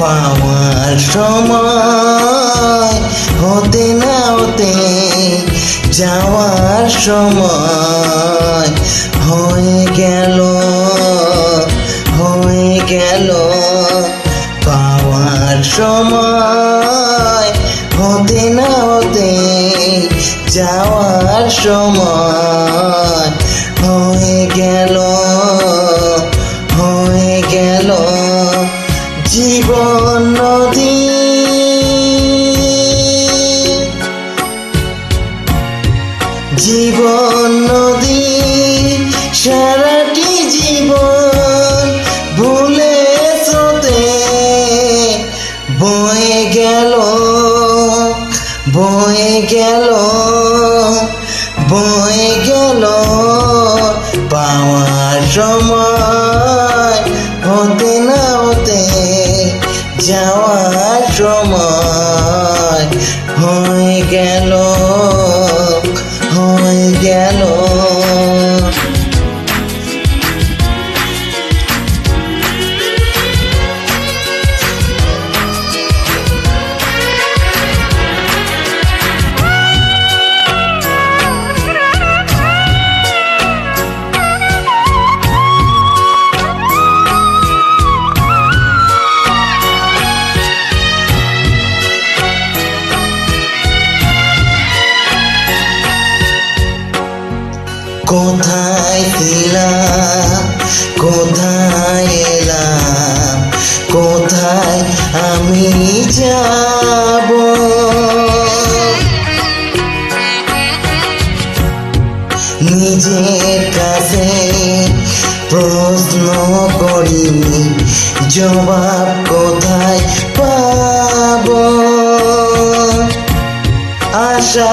পাওয়ার সময়, হতে না হতে যাওয়ার সময় হয়ে গেল হয়ে গেল পাওয়ার সময়, হতে না হতে যাওয়ার সময় হয়ে গেল হয়ে গেল জীবন নদী। জীবন নদী, সারাটি জীবন ভুলে স্রোতে বয়ে গেল বয়ে গেল বয়ে গেল পাওয়ার সময়। সময় হয়ে গেল হয়ে গেল। কোথায় ছিলাম? কোথায় এলাম? কোথায় আমি যাব? নিজের কাছে প্রশ্ন করি, জবাব কোথায় পাব? আশা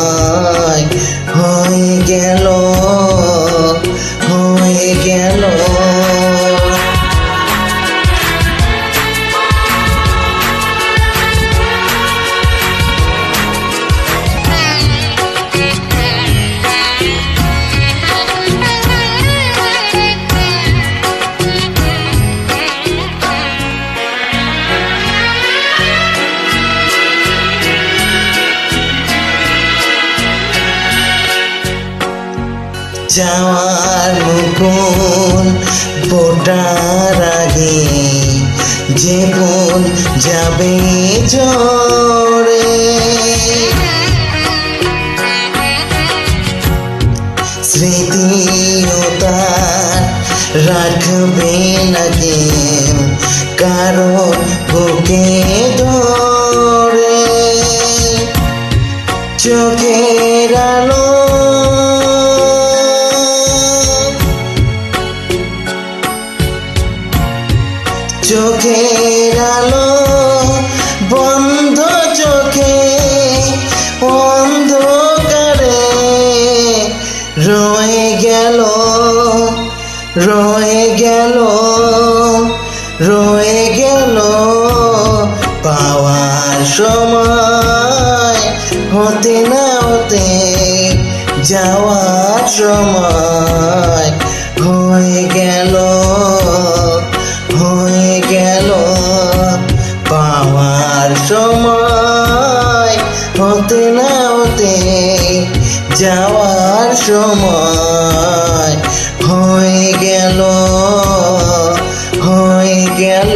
যাওয়ার মুকুল ফোটার আগে যে ফুল যাবে ঝরে স্মৃতিও রাখবে না কারও বুকে ধরে। চোখের চোখের আলো বন্ধ চোখে, অন্ধকারে রয়ে গেল রয়ে গেল রয়ে গেল। পাওয়ার সময় হতে না হতে, যাওয়ার সময় হয়ে গেল। যাওয়ার সময় হয়ে গেল হয়ে গেল।